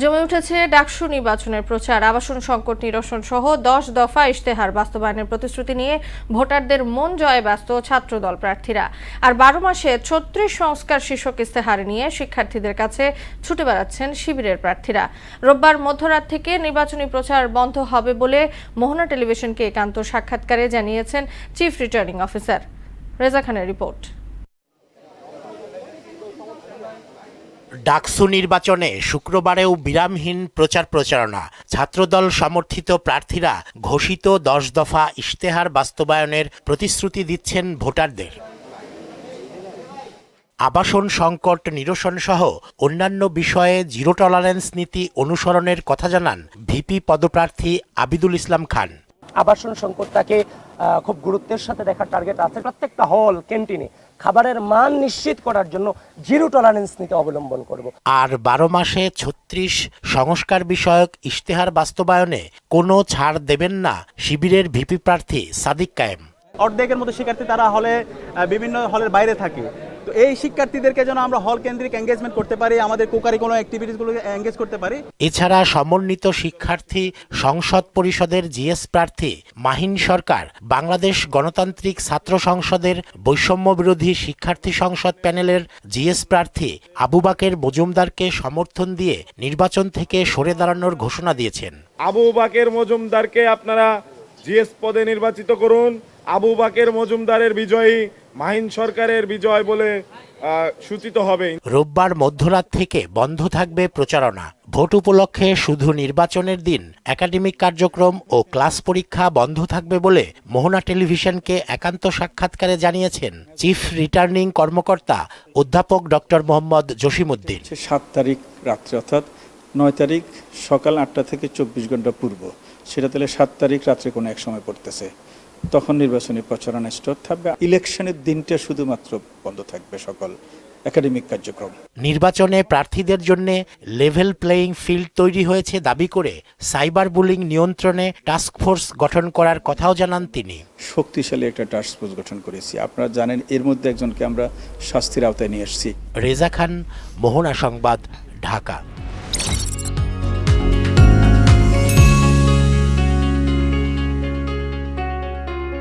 জমে উঠেছে ডাকসু নির্বাচনের প্রচার। আবাসন সংকট নিরসন সহ দশ দফা ইশতেহার, বাস্তবায়নের প্রতিশ্রুতি নিয়ে ভোটারদের মন জয়ে ব্যস্ত ছাত্রদল প্রার্থীরা। আর বারো মাসে ছত্রিশ সংস্কার শীর্ষক ইশতেহার নিয়ে শিক্ষার্থীদের কাছে ছুটে বেড়াচ্ছেন শিবিরের প্রার্থীরা। রোববার মধ্যরাত থেকে নির্বাচনী প্রচার বন্ধ হবে বলে মোহনা টেলিভিশনকে একান্ত সাক্ষাৎকারে জানিয়েছেন চিফ রিটার্নিং অফিসার। রেজা খানের রিপোর্ট। ডাকসু নির্বাচনে শুক্রবারেও বিরামহীন প্রচার প্রচারণা। ছাত্রদল সমর্থিত প্রার্থীরা ঘোষিত দশ দফা ইশতেহার বাস্তবায়নের প্রতিশ্রুতি দিচ্ছেন ভোটারদের। আবাসন সংকট নিরসন সহ অন্যান্য বিষয়ে জিরো টলারেন্স নীতি অনুসরণের কথা জানান ভিপি পদপ্রার্থী আবিদুল ইসলাম খান। আবাসন সংকটটাকে খুব গুরুত্বের সাথে দেখার টার্গেট আছে প্রত্যেকটা হল ক্যান্টিনে খাবারের মান নিশ্চিত করার জন্য জিরো টলারেন্স নীতি অবলম্বন করব। আর বারো মাসে ছত্রিশ সংস্কার বিষয়ক ইশতেহার বাস্তবায়নে কোনো ছাড় দেবেন না শিবিরের ভিপি প্রার্থী সাদিক কায়েম। অর্ধেকের মতো শিক্ষার্থী তারা হলে বিভিন্ন হলের বাইরে থাকে। এই শিক্ষার্থীদেরকে যেন আমরা হল কেন্দ্রিক এঙ্গেজমেন্ট করতে পারি আমাদের কোকারি কোনো অ্যাক্টিভিটিসগুলো এঙ্গেজ করতে পারি। এছাড়া সমন্বিত শিক্ষার্থী সংসদ পরিষদের জিএস প্রার্থী মাহিন সরকার বাংলাদেশ গণতান্ত্রিক ছাত্র সংসদের বৈষম্য বিরোধী শিক্ষার্থী সংসদ প্যানেলের জিএস প্রার্থী আবু বাকের মজুমদারকে সমর্থন দিয়ে নির্বাচন থেকে সরে দাঁড়ানোর ঘোষণা দিয়েছেন। আবু বাকের মজুমদারকে আপনারা জিএস পদে নির্বাচিত করুন। আবু বাকের মজুমদারের বিজয়ী মাহিন সরকারের বিজয় বলে সূচিত হবে। রোববার মধ্যরাত থেকে বন্ধ থাকবে প্রচারণা। ভোট উপলক্ষে শুধু নির্বাচনের দিন একাডেমিক কার্যক্রম ও ক্লাস পরীক্ষা বন্ধ থাকবে বলে মোহনা টেলিভিশনকে একান্ত সাক্ষাৎকারে জানিয়েছেন চিফ রিটার্নিং কর্মকর্তা অধ্যাপক ডক্টর মোহাম্মদ জসিমউদ্দিন। হচ্ছে সাত তারিখ রাত্রে অর্থাৎ নয় তারিখ সকাল আটটা থেকে চব্বিশ ঘণ্টা পূর্ব। সেটা তাহলে সাত তারিখ রাত্রে কোনো এক সময় পড়তেছে। তখন নির্বাচনী প্রচারণা স্টোর থাকবে। ইলেকশনের দিনটা শুধুমাত্র বন্ধ থাকবে সকল একাডেমিক কার্যক্রম। নির্বাচনে প্রার্থীদের জন্য লেভেল প্লেয়িং ফিল্ড তৈরি হয়েছে দাবি করে সাইবার বুলিং নিয়ন্ত্রণে টাস্কফোর্স গঠন করার কথাও জানান তিনি। শক্তিশালী একটা টাস্ক ফোর্স গঠন করেছি। আপনারা জানেন এর মধ্যে একজনকে আমরা শাস্তির আওতায় নিয়ে এসেছি। রেজা খান মোহনা সংবাদ ঢাকা।